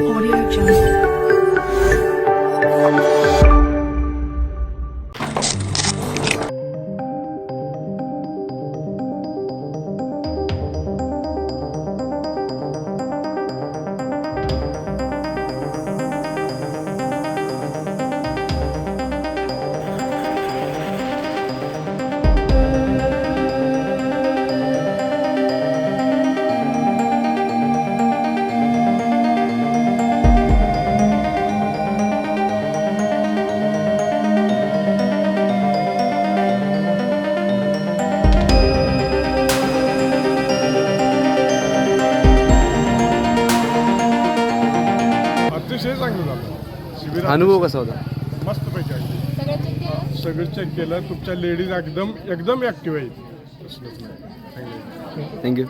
Audio Jungle. अतिशय चांगलं झालं. शिबिर अनुभव कसा होता? मस्त पैकी सगळं चेक केलं. तुमच्या लेडीज एकदम एकदम ऍक्टिव्ह आहेत. कसलंच नाही. चांगलं आहे. थँक्यू